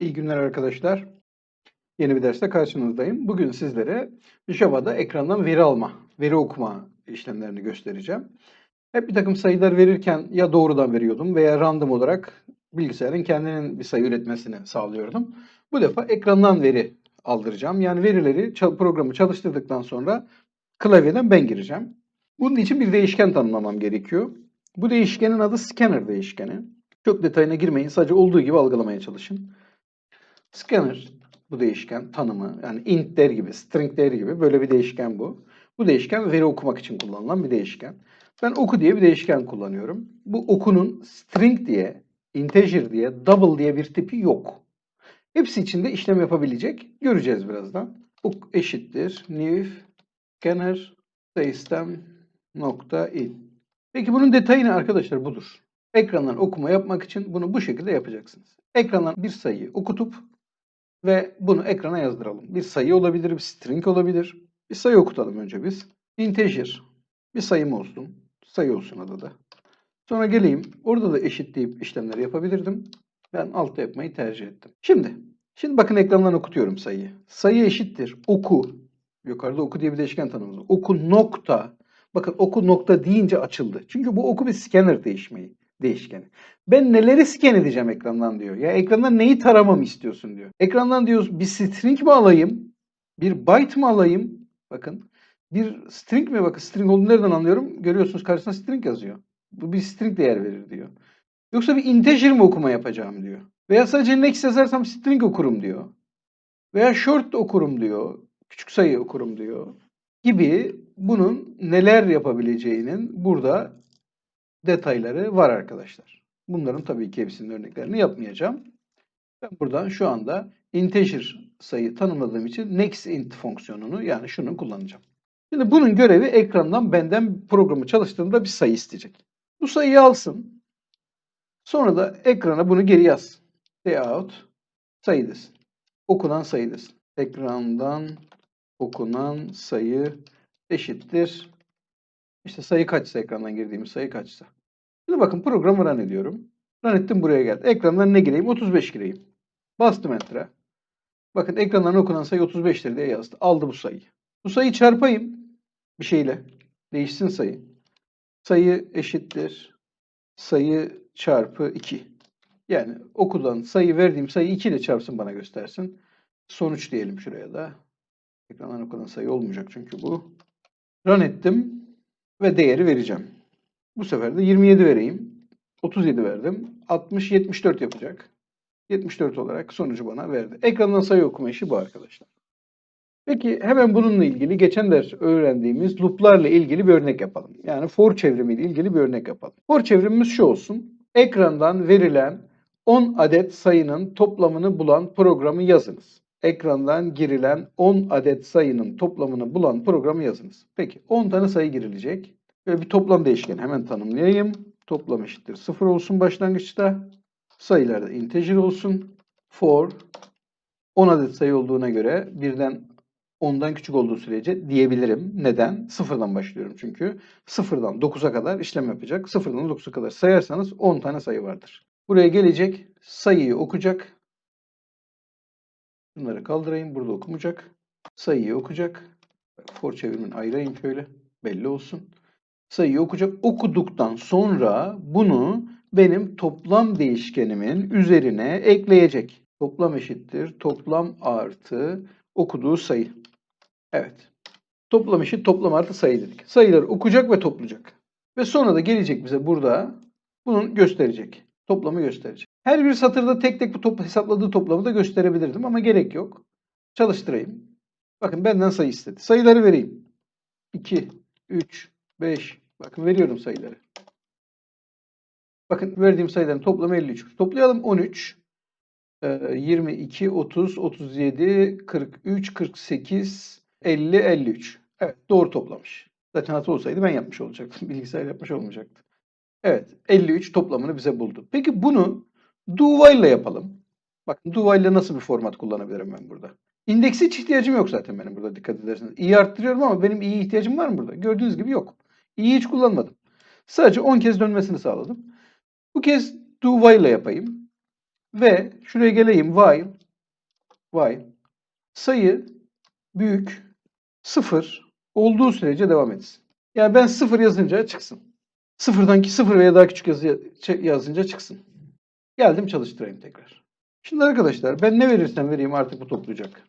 İyi günler arkadaşlar. Yeni bir derste karşınızdayım. Bugün sizlere Java'da ekrandan veri alma, veri okuma işlemlerini göstereceğim. Hep bir takım sayılar verirken ya doğrudan veriyordum veya random olarak bilgisayarın kendinin bir sayı üretmesini sağlıyordum. Bu defa ekrandan veri aldıracağım. Yani verileri programı çalıştırdıktan sonra klavyeden ben gireceğim. Bunun için bir değişken tanımlamam gerekiyor. Bu değişkenin adı scanner değişkeni. Çok detayına girmeyin. Sadece olduğu gibi algılamaya çalışın. Scanner bu değişken tanımı yani int der gibi, string der gibi böyle bir değişken bu. Bu değişken veri okumak için kullanılan bir değişken. Ben oku diye bir değişken kullanıyorum. Bu okunun string diye, integer diye, double diye bir tipi yok. Hepsi içinde işlem yapabilecek. Göreceğiz birazdan. Ok eşittir new scanner system nokta in. Peki bunun detayı ne arkadaşlar? Budur. Ekrandan okuma yapmak için bunu bu şekilde yapacaksınız. Ekrandan bir sayıyı okutup ve bunu ekrana yazdıralım. Bir sayı olabilir, bir string olabilir. Bir sayı okutalım önce biz. Integer. Bir sayım olsun. Sayı olsun adı da. Sonra geleyim. Orada da eşitleyip işlemleri yapabilirdim. Ben altta yapmayı tercih ettim. Şimdi, şimdi bakın ekrandan okutuyorum sayıyı. Sayı eşittir. Oku. Yukarıda oku diye bir değişken tanımladım. Oku nokta. Bakın oku nokta deyince açıldı. Çünkü bu oku bir scanner değişmeyi, değişkeni. Ben neleri scan edeceğim ekrandan diyor. Ya ekrandan neyi taramamı istiyorsun diyor. Ekrandan diyor bir string mi alayım? Bir byte mı alayım? Bakın. Bir string mi? Bakın string olduğunu nereden anlıyorum? Görüyorsunuz karşısına string yazıyor. Bu bir string değer verir diyor. Yoksa bir integer mi okuma yapacağım diyor. Veya sadece next yazarsam string okurum diyor. Veya short okurum diyor. Küçük sayı okurum diyor. Gibi bunun neler yapabileceğinin burada detayları var arkadaşlar. Bunların tabii ki hepsinin örneklerini yapmayacağım. Ben buradan şu anda integer sayı tanımladığım için next int fonksiyonunu yani şunu kullanacağım. Şimdi bunun görevi ekrandan benden programı çalıştığımda bir sayı isteyecek. Bu sayıyı alsın. Sonra da ekrana bunu geri yaz. Layout sayı desin. Okunan sayı desin. Ekrandan okunan sayı eşittir. İşte sayı kaçsa ekrandan girdiğimiz sayı kaçsa. Şimdi bakın programı run ediyorum. Run ettim buraya geldi. Ekrandan ne gireyim? 35 gireyim. Bastım enter'a. Bakın ekrandan okunan sayı 35'tir diye yazdı. Aldı bu sayıyı. Bu sayıyı çarpayım bir şeyle. Değişsin sayı. Sayı eşittir. Sayı çarpı 2. Yani okudan sayı verdiğim sayı 2 ile çarpsın bana göstersin. Sonuç diyelim şuraya da. Ekrandan okunan sayı olmayacak çünkü bu. Run ettim ve değeri vereceğim. Bu sefer de 27 vereyim. 37 verdim. 60, 74 yapacak. 74 olarak sonucu bana verdi. Ekrandan sayı okuma işi bu arkadaşlar. Peki hemen bununla ilgili geçen ders öğrendiğimiz loop'larla ilgili bir örnek yapalım. Yani for çevrimiyle ilgili bir örnek yapalım. For çevrimimiz şu olsun. Ekrandan verilen 10 adet sayının toplamını bulan programı yazınız. Ekrandan girilen 10 adet sayının toplamını bulan programı yazınız. Peki 10 tane sayı girilecek. Böyle bir toplam değişkeni hemen tanımlayayım. Toplam eşittir 0 olsun başlangıçta. Sayılar da integer olsun. For 10 adet sayı olduğuna göre birden 10'dan küçük olduğu sürece diyebilirim. Neden? Sıfırdan başlıyorum çünkü. Sıfırdan 9'a kadar işlem yapacak. Sıfırdan 9'a kadar sayarsanız 10 tane sayı vardır. Buraya gelecek, sayıyı okuyacak. Bunları kaldırayım, burada okumayacak. Sayıyı okuyacak. For çevirimin ayırayım şöyle, belli olsun. Sayıyı okuyacak. Okuduktan sonra bunu benim toplam değişkenimin üzerine ekleyecek. Toplam eşittir, toplam artı okuduğu sayı. Evet. Toplam eşit toplam artı sayı dedik. Sayıları okuyacak ve toplayacak. Ve sonra da gelecek bize burada bunun gösterecek. Toplamı gösterecek. Her bir satırda tek tek bu top, hesapladığı toplamı da gösterebilirdim ama gerek yok. Çalıştırayım. Bakın benden sayı istedi. Sayıları vereyim. 2, 3, 5. Bakın veriyorum sayıları. Bakın verdiğim sayıların toplamı 53. Toplayalım 13. Ee, 22, 30, 37, 43, 48, 50, 53. Evet doğru toplamış. Zaten hata olsaydı ben yapmış olacaktım. Bilgisayar yapmış olmayacaktı. Evet 53 toplamını bize buldu. Peki bunu do ile yapalım. Bakın do ile nasıl bir format kullanabilirim ben burada? İndeksi hiç ihtiyacım yok zaten benim burada dikkat ederseniz. İyi arttırıyorum ama benim iyi ihtiyacım var mı burada? Gördüğünüz gibi yok. İyi hiç kullanmadım. Sadece 10 kez dönmesini sağladım. Bu kez do while ile yapayım. Ve şuraya geleyim while while sayı büyük sıfır olduğu sürece devam etsin. Yani ben sıfır yazınca çıksın. Sıfırdan ki sıfır veya daha küçük yazı, yazınca çıksın. Geldim çalıştırayım tekrar. Şimdi arkadaşlar ben ne verirsem vereyim artık bu toplayacak.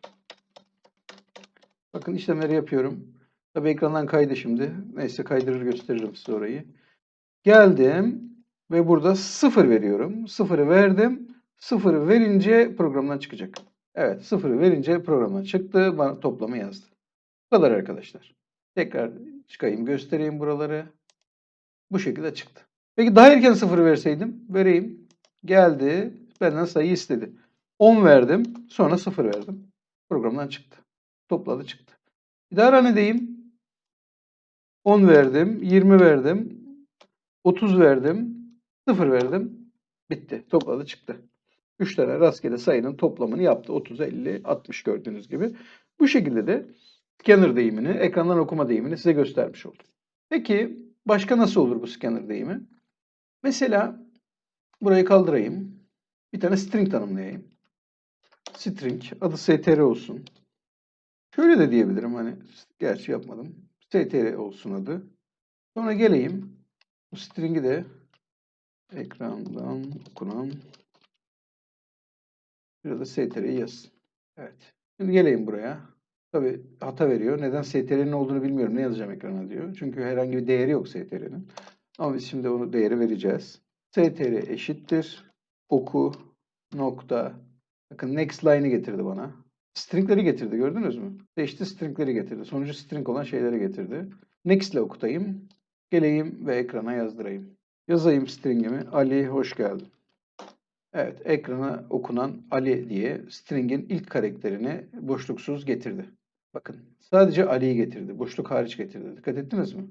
Bakın işlemleri yapıyorum. Tabii ekrandan kaydı şimdi. Neyse kaydırır gösteririm size orayı. Geldim ve burada sıfır veriyorum. Sıfırı verdim. Sıfırı verince programdan çıkacak. Evet sıfırı verince programdan çıktı. Bana toplamı yazdı. Bu kadar arkadaşlar. Tekrar çıkayım göstereyim buraları. Bu şekilde çıktı. Peki daha erken sıfır verseydim vereyim. Geldi. Benden sayı istedi. 10 verdim. Sonra 0 verdim. Programdan çıktı. Topladı çıktı. Bir daha run edeyim. 10 verdim. 20 verdim. 30 verdim. 0 verdim. Bitti. Topladı çıktı. 3 tane rastgele sayının toplamını yaptı. 30, 50, 60 gördüğünüz gibi. Bu şekilde de scanner deyimini, ekrandan okuma deyimini size göstermiş oldum. Peki başka nasıl olur bu scanner deyimi? Mesela burayı kaldırayım. Bir tane string tanımlayayım. String adı str olsun. Şöyle de diyebilirim hani gerçi yapmadım. Str olsun adı. Sonra geleyim. Bu string'i de ekrandan okunan Burada str'yi yazsın. Evet. Şimdi geleyim buraya. Tabi hata veriyor. Neden str'nin olduğunu bilmiyorum. Ne yazacağım ekrana diyor. Çünkü herhangi bir değeri yok str'nin. Ama biz şimdi onu değeri vereceğiz. str eşittir. Oku nokta. Bakın next line'ı getirdi bana. Stringleri getirdi gördünüz mü? Seçti stringleri getirdi. Sonucu string olan şeyleri getirdi. Next ile okutayım. Geleyim ve ekrana yazdırayım. Yazayım stringimi. Ali hoş geldin. Evet, ekrana okunan Ali diye string'in ilk karakterini boşluksuz getirdi. Bakın, sadece Ali'yi getirdi. Boşluk hariç getirdi. Dikkat ettiniz mi?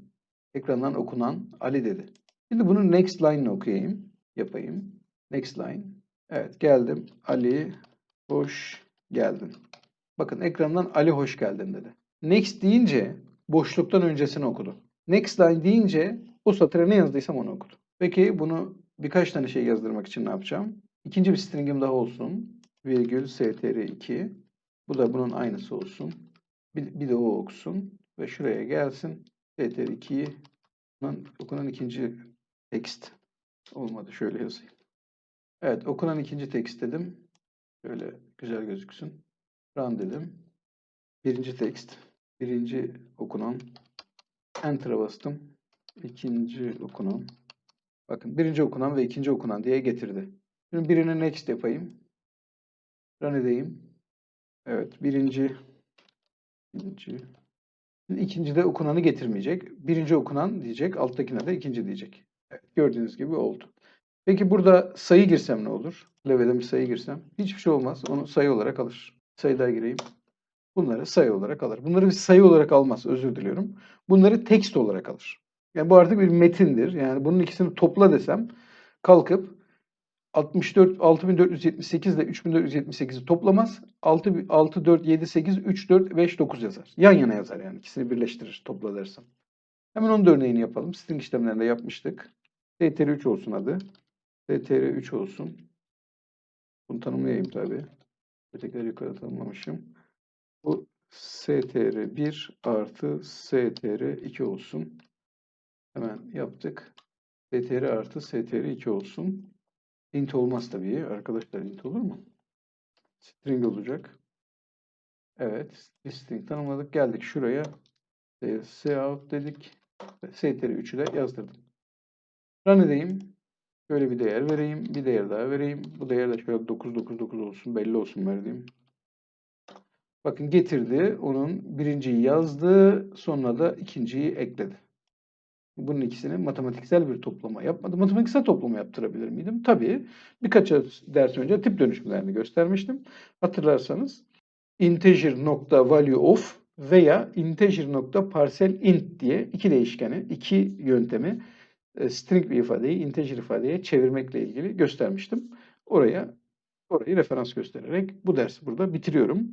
Ekrandan okunan Ali dedi. Şimdi bunu next line ile okuyayım. Yapayım. Next line. Evet, geldim. Ali hoş geldin. Bakın ekrandan Ali hoş geldin dedi. Next deyince boşluktan öncesini okudu. Next line deyince o satıra ne yazdıysam onu okudu. Peki bunu birkaç tane şey yazdırmak için ne yapacağım? İkinci bir stringim daha olsun. Virgül str2. Bu da bunun aynısı olsun. Bir, bir de o okusun. Ve şuraya gelsin. str2'yi okunan ikinci text. Olmadı. Şöyle yazayım. Evet. Okunan ikinci text dedim. Şöyle güzel gözüksün. Run dedim. Birinci text. Birinci okunan. Enter'a bastım. İkinci okunan. Bakın birinci okunan ve ikinci okunan diye getirdi. Şimdi birini next yapayım. Run edeyim. Evet birinci. ikinci. Şimdi de okunanı getirmeyecek. Birinci okunan diyecek. Alttakine de ikinci diyecek. Evet, gördüğünüz gibi oldu. Peki burada sayı girsem ne olur? Level'e bir sayı girsem. Hiçbir şey olmaz. Onu sayı olarak alır. Sayıda gireyim. Bunları sayı olarak alır. Bunları bir sayı olarak almaz. Özür diliyorum. Bunları text olarak alır. Yani bu artık bir metindir. Yani bunun ikisini topla desem kalkıp 64 6478 ile 3478'i toplamaz. 6 6 4 7 8 3 4 5 9 yazar. Yan yana yazar yani. ikisini birleştirir topla dersem. Hemen onun da örneğini yapalım. String işlemlerinde yapmıştık. str3 olsun adı. str3 olsun. Bunu tanımlayayım tabii. Tekrar yukarı tanımlamışım. Bu str1 artı str2 olsun. Hemen yaptık. str artı str2 olsun. Int olmaz tabii. Arkadaşlar int olur mu? String olacak. Evet. String tanımladık. Geldik şuraya. Cout dedik. str3'ü de yazdırdım. Run edeyim. Şöyle bir değer vereyim. Bir değer daha vereyim. Bu değer de şöyle 999 olsun. Belli olsun verdiğim. Bakın getirdi. Onun birinciyi yazdı. Sonra da ikinciyi ekledi. Bunun ikisini matematiksel bir toplama yapmadı. Matematiksel toplama yaptırabilir miydim? Tabii. Birkaç ders önce tip dönüşümlerini göstermiştim. Hatırlarsanız integer nokta value of veya integer nokta parcel int diye iki değişkeni, iki yöntemi string bir ifadeyi integer ifadeye çevirmekle ilgili göstermiştim. Oraya orayı referans göstererek bu dersi burada bitiriyorum.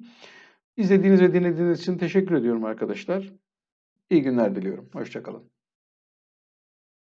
İzlediğiniz ve dinlediğiniz için teşekkür ediyorum arkadaşlar. İyi günler diliyorum. Hoşçakalın.